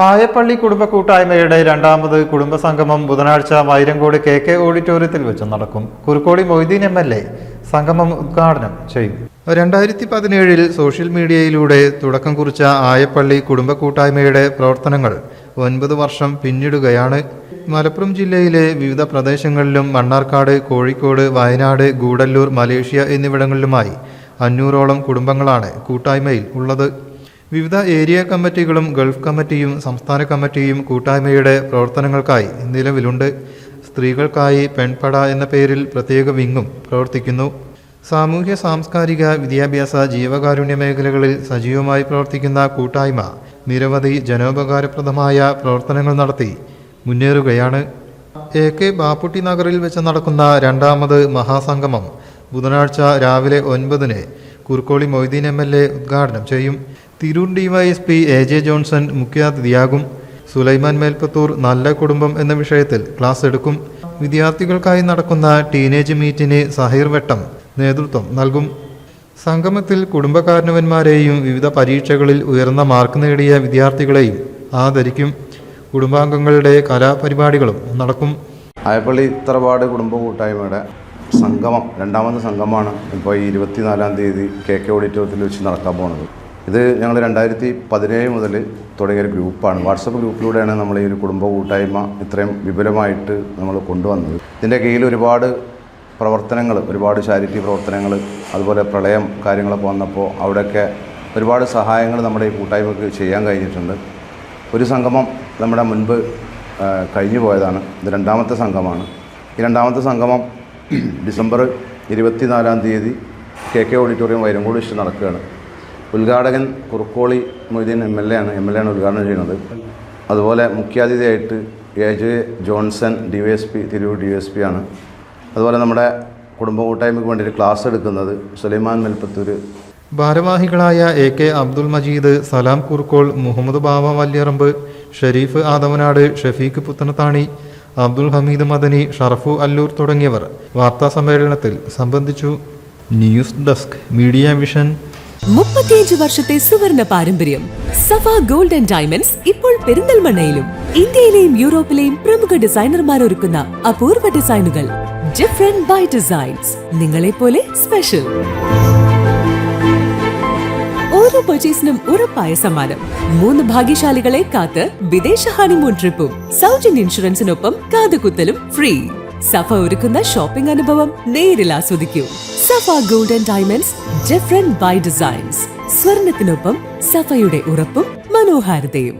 പായപ്പള്ളി കുടുംബ കൂട്ടായ്മയുടെ രണ്ടാമത് കുടുംബ സംഗമം ബുധനാഴ്ച വൈരങ്കോട് കെ കെ ഓഡിറ്റോറിയത്തിൽ വെച്ച് നടക്കും. Kurukkodi Moideen M L A സംഗമം ഉദ്ഘാടനം ചെയ്യും. രണ്ടായിരത്തി പതിനേഴിൽ സോഷ്യൽ മീഡിയയിലൂടെ തുടക്കം കുറിച്ച ആയപ്പള്ളി കുടുംബ കൂട്ടായ്മയുടെ പ്രവർത്തനങ്ങൾ ഒൻപത് വർഷം പിന്നിടുകയാണ്. മലപ്പുറം ജില്ലയിലെ വിവിധ പ്രദേശങ്ങളിലും മണ്ണാർക്കാട് കോഴിക്കോട് വയനാട് ഗൂഡല്ലൂർ മലേഷ്യ എന്നിവിടങ്ങളിലുമായി അഞ്ഞൂറോളം കുടുംബങ്ങളാണ് കൂട്ടായ്മയിൽ ഉള്ളത്. വിവിധ ഏരിയ കമ്മിറ്റികളും ഗൾഫ് കമ്മിറ്റിയും സംസ്ഥാന കമ്മിറ്റിയും കൂട്ടായ്മയുടെ പ്രവർത്തനങ്ങൾക്കായി നിലവിലുണ്ട്. സ്ത്രീകൾക്കായി പെൺപട എന്ന പേരിൽ പ്രത്യേക വിങ്ങും പ്രവർത്തിക്കുന്നു. സാമൂഹ്യ സാംസ്കാരിക വിദ്യാഭ്യാസ ജീവകാരുണ്യ മേഖലകളിൽ സജീവമായി പ്രവർത്തിക്കുന്ന കൂട്ടായ്മ നിരവധി ജനോപകാരപ്രദമായ പ്രവർത്തനങ്ങൾ നടത്തി മുന്നേറുകയാണ്. എ കെ ബാപ്പുട്ടി നഗറിൽ വെച്ച് നടക്കുന്ന രണ്ടാമത് മഹാസംഗമം ബുധനാഴ്ച രാവിലെ ഒൻപതിന് Kurkkoli Moideen M L A ഉദ്ഘാടനം ചെയ്യും. Tirur DYSP A J Johnson മുഖ്യാതിഥിയാകും സുലൈമാൻ മേൽപ്പത്തൂർ നല്ല കുടുംബം എന്ന വിഷയത്തിൽ ക്ലാസ് എടുക്കും. വിദ്യാർത്ഥികൾക്കായി നടക്കുന്ന ടീനേജ് മീറ്റിന് സഹീർ വെട്ടം നേതൃത്വം നൽകും. സംഗമത്തിൽ കുടുംബകാരണവന്മാരെയും വിവിധ പരീക്ഷകളിൽ ഉയർന്ന മാർക്ക് നേടിയ വിദ്യാർത്ഥികളെയും ആദരിക്കും. കുടുംബാംഗങ്ങളുടെ കലാപരിപാടികളും നടക്കും. ആയപ്പള്ളി തറവാട് കുടുംബ കൂട്ടായ്മയുടെ സംഗമം രണ്ടാമത് സംഗമമാണ് ഇപ്പോൾ ഈ ഇരുപത്തിനാലാം തീയതി കെ കെ ഓഡിറ്റോറിയത്തിൽ വെച്ച് നടക്കാൻ പോകുന്നത് ഇത് ഞങ്ങൾ രണ്ടായിരത്തി പതിനേഴ് മുതൽ തുടങ്ങിയ ഒരു ഗ്രൂപ്പാണ്. വാട്സപ്പ് ഗ്രൂപ്പിലൂടെയാണ് നമ്മൾ ഈ ഒരു കുടുംബ കൂട്ടായ്മ ഇത്രയും വിപുലമായിട്ട് നമ്മൾ കൊണ്ടുവന്നത്. ഇതിന്റെ കീഴിൽ ഒരുപാട് പ്രവർത്തനങ്ങൾ ഒരുപാട് ചാരിറ്റി പ്രവർത്തനങ്ങൾ അതുപോലെ പ്രളയം കാര്യങ്ങളൊക്കെ വന്നപ്പോൾ അവിടെയൊക്കെ ഒരുപാട് സഹായങ്ങൾ നമ്മുടെ ഈ കൂട്ടായ്മക്ക് ചെയ്യാൻ കഴിഞ്ഞിട്ടുണ്ട്. ഒരു സംഗമം നമ്മുടെ മുൻപ് കഴിഞ്ഞു പോയതാണ്. ഇത് രണ്ടാമത്തെ സംഘമാണ് ഈ രണ്ടാമത്തെ സംഗമം ഡിസംബർ ഇരുപത്തിനാലാം തീയതി കെ കെ ഓഡിറ്റോറിയം വൈരങ്കോട് വെച്ച് നടക്കുകയാണ്. ഉദ്ഘാടകൻ Kurukkoli Moideen M L A ആണ്. എം എൽ എ ആണ് ഉദ്ഘാടനം ചെയ്യുന്നത്. അതുപോലെ മുഖ്യാതിഥിയായിട്ട് A J Johnson D Y S P Tirur D S P ആണ്. അതുപോലെ നമ്മുടെ കുടുംബ കൂട്ടായ്മയ്ക്ക് വേണ്ടി ഒരു ക്ലാസ് എടുക്കുന്നത് സുലൈമാൻ മെൽപ്പത്തൂർ ഭാരവാഹികളായ എ കെ അബ്ദുൽ മജീദ് സലാം കുർക്കോൾ മുഹമ്മദ് ബാബ വല്യറമ്പ് ഷെരീഫ് ആദമനാട് ഷഫീഖ് പുത്തനത്താണി അബ്ദുൽ ഹമീദ് മദനി ഷറഫു അല്ലൂർ തുടങ്ങിയവർ. വാർത്താ സമ്മേളനത്തിൽ സംബന്ധിച്ചു. ന്യൂസ് ഡെസ്ക് മീഡിയ വിഷൻ മുപ്പത്തിയഞ്ച് വർഷത്തെ സുവർണ പാരമ്പര്യം സഫ ഗോൾഡ് ആൻഡ് ഡയമണ്ട്സ് ഇപ്പോൾ പെരിന്തൽമണ്ണയിലും ഇന്ത്യയിലെയും യൂറോപ്പിലെയും പ്രമുഖ ഡിസൈനർമാർ ഒരുക്കുന്ന അപൂർവ ഡിസൈനുകൾ ഡിഫറെന്റ് ബൈ ഡിസൈൻസ് നിങ്ങളെ പോലെ സ്പെഷ്യൽ ഓരോ പർച്ചേസിനും ഉറപ്പായ സമ്മാനം. മൂന്ന് ഭാഗ്യശാലികളെ കാത്ത് വിദേശ ഹണിമൂൺ ട്രിപ്പും സൗജന്യ ഇൻഷുറൻസിനൊപ്പം കാതുകുത്തലും ഫ്രീ സഫ ഒരുക്കുന്ന ഷോപ്പിംഗ് അനുഭവം നേരിൽ ആസ്വദിക്കൂ. Safa golden diamonds different by designs സ്വർണത്തിനൊപ്പം സഫയുടെ ഉറപ്പും മനോഹാരിതയും.